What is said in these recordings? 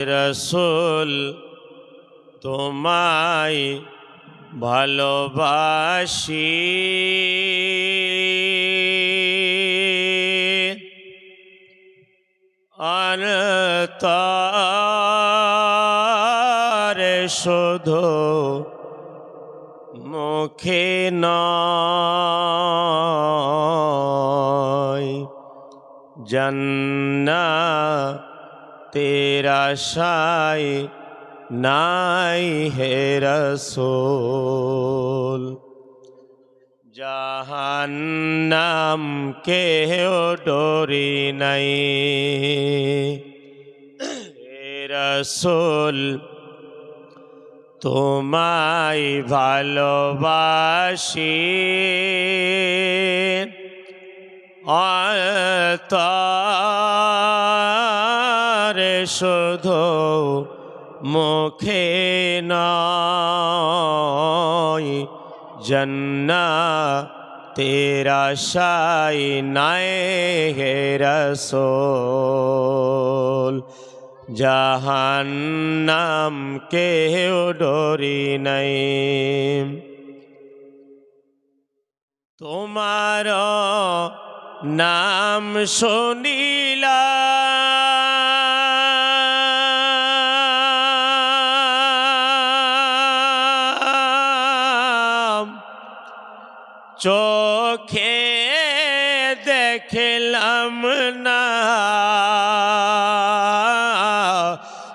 রসুল তোমায় ভালোবাসি। অনতারে শুধু মুখে নয় জন্না তেরা শাই নাই হে রসোল জাহান্নাম কেহ ডরি নাই হে রসোল তোমায় ভালোবাসি তারে শুধু মুখে নয় জন্না তেরা শাই নাই হে রসোল। জাহান্নাম কেউ ডরি নাই। তোমার নাম শুনিলা চোখে দেখলাম না।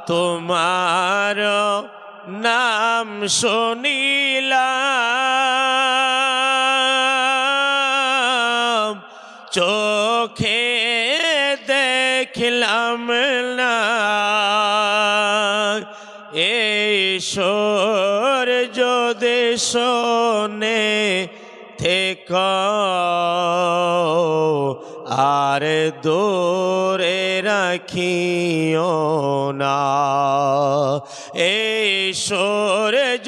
তোমার নাম শুনিলাম। চোখে দেখলাম না। এই যদি শোনে থেক, আর দূরে রাখিও না। এই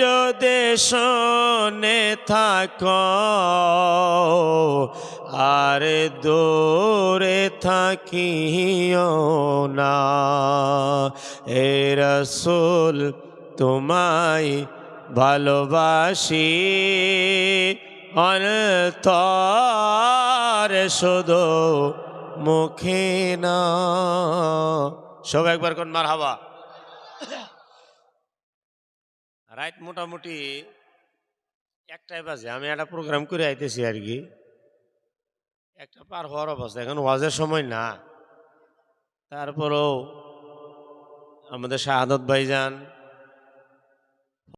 যদি শোনে থাক, আর দূরে থাকিও না। এ রসুল তোমায় ভালোবাসি অন্তর শুধু মুখে না। সব একবার কোন মার হাবা রাইট মোটামুটি একটাই বাজে। আমি একটা প্রোগ্রাম করে আইতেছি আর কি। একটা পার হওয়ার অবস্থা এখন ওয়াজের সময় না। তারপরেও আমাদের শাহাদত ভাইজান